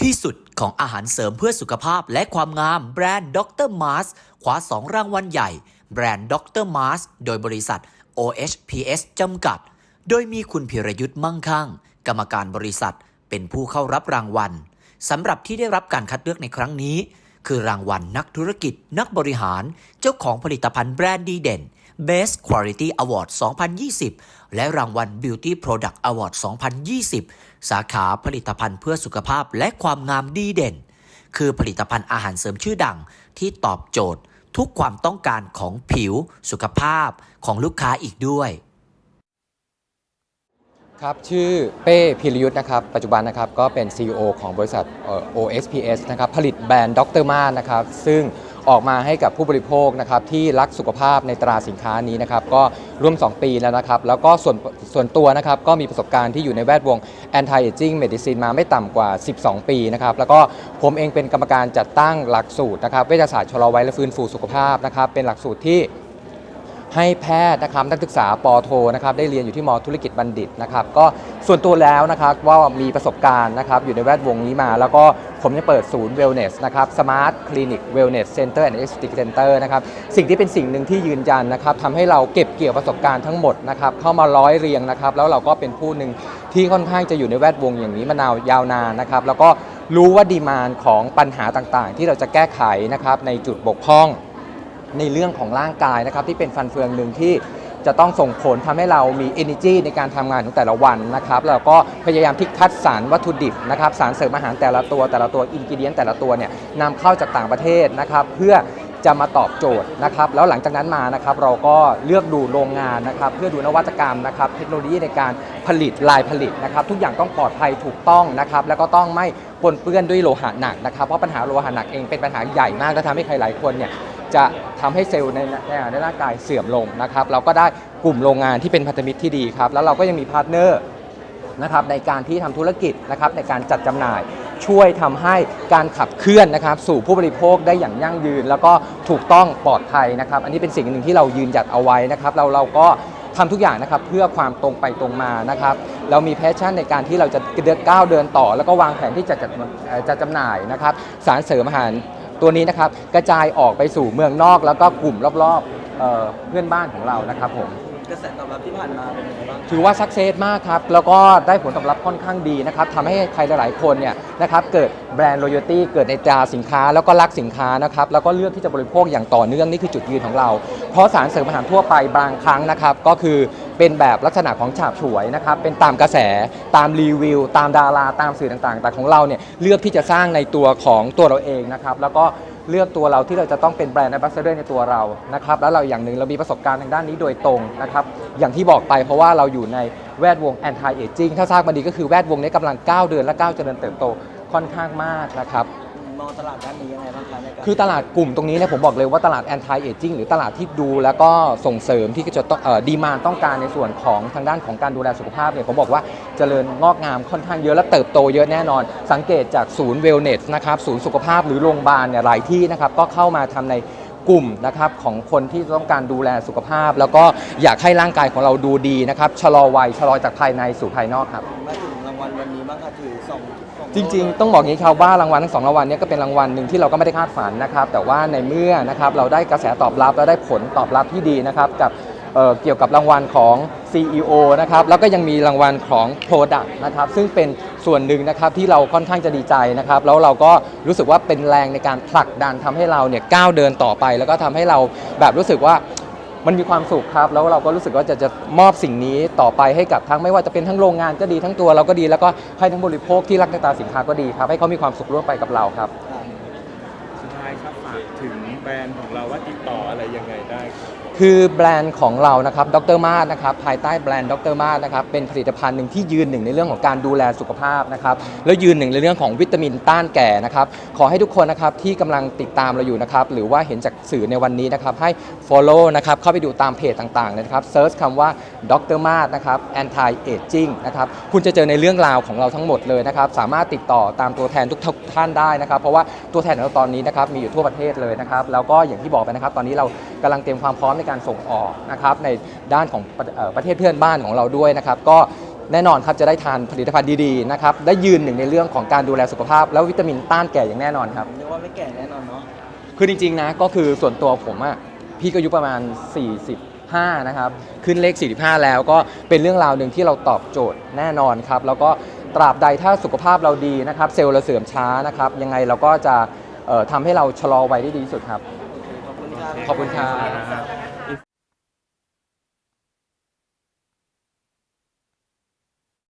ที่สุดของอาหารเสริมเพื่อสุขภาพและความงามแบรนด์ด็อกเตอร์มาร์สคว้า2รางวัลใหญ่ แบรนด์ด็อกเตอร์มาร์สโดยบริษัท OHPS จำกัด โดยมีคุณพิรยุทธ์มั่งคั่ง กรรมการบริษัทเป็นผู้เข้ารับรางวัลสำหรับที่ได้รับการคัดเลือกในครั้งนี้ คือรางวัลนักธุรกิจ นักบริหาร เจ้าของผลิตภัณฑ์แบรนด์ดีเด่น Best Quality Award 2020 และรางวัล Beauty Product Award 2020 สาขาผลิตภัณฑ์เพื่อสุขภาพและความงามดีเด่น คือผลิตภัณฑ์อาหารเสริมชื่อดังที่ตอบโจทย์ทุกความต้องการของผิวสุขภาพของลูกค้าอีกด้วย ครับ ชื่อเป้พิรยุทธ์นะครับ ปัจจุบันนะครับก็เป็น CEO ของบริษัท OSPS นะครับ ผลิตแบรนด์ดรมานะครับ ซึ่ง ออกมาให้กับผู้บริโภคนะครับที่รักสุขภาพในตราสินค้านี้นะครับก็ร่วม 2 ปีแล้วนะครับ แล้วก็ส่วนส่วนตัวนะครับก็มีประสบการณ์ที่อยู่ในแวดวง anti aging medicine มาไม่ต่ำกว่า 12 ปีนะครับแล้วก็ผมเองเป็นกรรมการจัดตั้งหลักสูตรนะครับเวชศาสตร์ชะลอวัยและฟื้นฟูสุขภาพนะครับเป็นหลักสูตรที่ให้แพทย์นะครับนักศึกษาปอโทนะครับได้เรียนอยู่ที่มธุรกิจบัณฑิตนะครับก็ส่วนตัวแล้วนะครับว่ามีประสบการณ์นะครับอยู่ในแวดวงนี้มา แล้วก็ ผมจะเปิดศูนย์เวลเนสนะครับสมาร์ทคลินิกเวลเนสเซ็นเตอร์แอนด์เอสติกเซ็นเตอร์นะครับสิ่งที่เป็นสิ่งหนึ่งที่ยืนยันนะครับทำให้เราเก็บเกี่ยวประสบการณ์ทั้งหมดนะครับเข้ามาร้อยเรียงนะครับแล้วเราก็เป็นผู้หนึ่งที่ค่อนข้างจะอยู่ในแวดวงอย่างนี้มานานยาวนานนะครับแล้วก็รู้ว่าดีมานของปัญหาต่างๆ ที่เราจะแก้ไขนะครับในจุดบกพร่องในเรื่องของร่างกายนะครับที่เป็นฟันเฟืองหนึ่งที่ จะต้องส่งผลทำให้เรามี energy ในการทำงานของแต่ละวันนะครับแล้วก็พยายามที่คัดสรรวัตถุดิบนะครับสารเสริมอาหารแต่ละตัวแต่ละตัวอินกิเดียนแต่ละตัวเนี่ยนำเข้าจากต่างประเทศนะครับเพื่อจะมาตอบโจทย์นะครับแล้วหลังจากนั้นมานะครับเราก็เลือกดูโรงงานนะครับเพื่อดูนวัตกรรมนะครับเทคโนโลยีในการผลิตลายผลิตนะครับทุกอย่างต้องปลอดภัยถูกต้องนะครับแล้วก็ต้องไม่ปนเปื้อนด้วยโลหะหนักนะครับเพราะปัญหาโลหะหนักเองเป็นปัญหาใหญ่มากและทำให้ใครหลายคนเนี่ย จะทำให้เซลล์ในในในร่างกายเสื่อมลงนะครับ เราก็ได้กลุ่มโรงงานที่เป็นพันธมิตรที่ดีครับ แล้วเราก็ยังมีพาร์ทเนอร์นะครับในการที่ทำธุรกิจนะครับในการจัดจำหน่ายช่วยทำให้การขับเคลื่อนนะครับ สู่ผู้บริโภคได้อย่างยั่งยืน แล้วก็ถูกต้องปลอดภัยนะครับ อันนี้เป็นสิ่งหนึ่งที่เรายืนหยัดเอาไว้นะครับ เราเราก็ทำทุกอย่างนะครับเพื่อความตรงไปตรงมานะครับ เรามีแพชชั่นในการที่เราจะเดินก้าวเดินต่อ แล้วก็วางแผนที่จะจัดจะจำหน่ายนะครับ สารเสริมอาหาร ตัวนี้นะครับกระจายออกไปสู่เมืองนอกแล้วก็กลุ่มรอบๆเเพื่อนบ้านของเรานะครับผม กระแสตอบรับที่ผ่านมาเป็นยังไงบ้างถือว่าสักเซสมากครับ แล้วก็ได้ผลตอบรับค่อนข้างดีนะครับทำให้ใครหลายๆคนเนี่ยนะครับเกิดแบรนด์ loyalty เกิดในตราสินค้า แล้วก็รักสินค้านะครับแล้วก็เลือกที่จะบริโภคอย่างต่อเนื่องนี่คือจุดยืนของเรา เพราะสารเสริมอาหารทั่วไปบางครั้งนะครับก็คือเป็นแบบลักษณะของฉาบฉวยนะครับเป็นตามกระแสตามรีวิว ตามดาราตามสื่อต่างๆ แต่ของเราเนี่ยเลือกที่จะสร้างในตัวของตัวเราเองนะครับแล้วก็ เลือกตัวเราที่เราจะต้องเป็นแบรนด์แอมบาสเดอร์ในตัวเรานะครับแล้วเราอย่างหนึ่งเรามีประสบการณ์ทางด้านนี้โดยตรงนะครับอย่างที่บอกไปเพราะว่าเราอยู่ในแวดวง anti aging ถ้าทราบมาดีก็คือแวดวงนี้กำลังก้าวเดินและก้าวเจริญเติบโตค่อนข้างมากนะครับ มองตลาดด้านนี้ยังไงบ้างคะในการคือตลาดกลุ่มตรงนี้เนี่ยผมบอกเลยว่าตลาด anti aging หรือตลาดที่ดูแล้วก็ส่งเสริมที่จะต้องดีมานต้องการในส่วนของทางด้านของการดูแลสุขภาพเนี่ยผมบอกว่าเจริญงอกงามค่อนข้างเยอะและเติบโตเยอะแน่นอน สังเกตจากศูนย์เวลเนสนะครับศูนย์สุขภาพหรือโรงพยาบาลเนี่ยหลายที่นะครับก็เข้ามาทำในกลุ่มนะครับของคนที่ต้องการดูแลสุขภาพ แล้วก็อยากให้ร่างกายของเราดูดีนะครับชะลอวัยชะลอจากภายในสู่ภายนอกครับมาถึ วัลวันนี้บ้างคะถือสองสอจริงๆ ต้องบอกอย่างนี้ครับว่ารางวัลทั้งสองรางวัลเนี้ก็เป็นรางวัลหนึ่งที่เราก็ไม่ได้คาดฝันนะครับ แต่ว่าในเมื่อนะครับเราได้กระแสตอบรับและได้ผลตอบรับที่ดีนะครับกับเอ่อเกี่ยวกับรางวัลของ CEO นะครับแล้วก็ยังมีรางวัลของ Product นะครับซึ่งเป็นส่วนหนึ่งนะครับที่เราค่อนข้างจะดีใจนะครับแล้วเราก็รู้สึกว่าเป็นแรงในการผลักดันทำให้เราเนี่ยก้าวเดินต่อไป แล้วก็ทำให้เราแบบรู้สึกว่า มันมีความสุขครับ แล้วเราก็รู้สึกว่าจะจะมอบสิ่งนี้ต่อไปให้กับทั้งไม่ว่าจะเป็นทั้งโรงงานก็ดีทั้งตัวเราก็ดี แล้วก็ให้ทั้งบริโภคที่รักในตาสินค้าก็ดีครับ ให้เขามีความสุขร่วมไปกับเราครับ สุดท้ายครับฝากถึงแบรนด์ของเราว่าติดต่ออะไรยังไงได้ครับ คือแบรนด์ของเรานะครับดรมาสนะครับภายใต้แบรนด์ดรมาสนะครับเป็นผลิตภัณฑ์หนึ่งที่ยืนหนึ่งในเรื่องของการดูแลสุขภาพนะครับแล้วยืนหนึ่งในเรื่องของวิตามินต้านแก่นะครับขอให้ทุกคนนะครับที่กำลังติดตามเราอยู่นะครับหรือว่าเห็นจากสื่อในวันนี้นะครับให้ follow นะครับเข้าไปดูตามเพจต่างๆนะครับเซิร์ชคำว่าดรมาสนะครับ anti aging นะครับคุณจะเจอในเรื่องราวของเราทั้งหมดเลยนะครับสามารถติดต่อตามตัวแทนทุกท่านได้นะครับ เพราะว่าตัวแทนของเราตอนนี้นะครับมีอยู่ทั่วประเทศเลยนะครับแล้วก็อย่างที่บอกไปนะครับตอนนี้เรากำลังเตรียมความพร้อมในการส่งออกนะครับในด้านของประเอ่อประเทศเพื่อนบ้านของเราด้วยนะครับก็แน่นอนครับจะได้ทานผลิตภัณฑ์ดีๆนะครับได้ยืนหนึ่งในเรื่องของการดูแลสุขภาพ แล้ววิตามินต้านแก่อย่างแน่นอนครับเรียกว่าไม่แก่แน่นอนเนาะคือจริงๆนะก็คือส่วนตัวผมอะพี่ก็อายุประมาณ 45 นะครับ ขึ้นเลข 45 แล้วก็เป็นเรื่องราวหนึ่งที่เราตอบโจทย์แน่นอนครับ แล้วก็ตราบใดถ้าสุขภาพเราดีนะครับ เซลล์เราเสื่อมช้านะครับ ยังไงเราก็จะเอ่อทำให้เราชะลอวัยได้ดีที่สุดครับขอบคุณครับ ขอบคุณครับ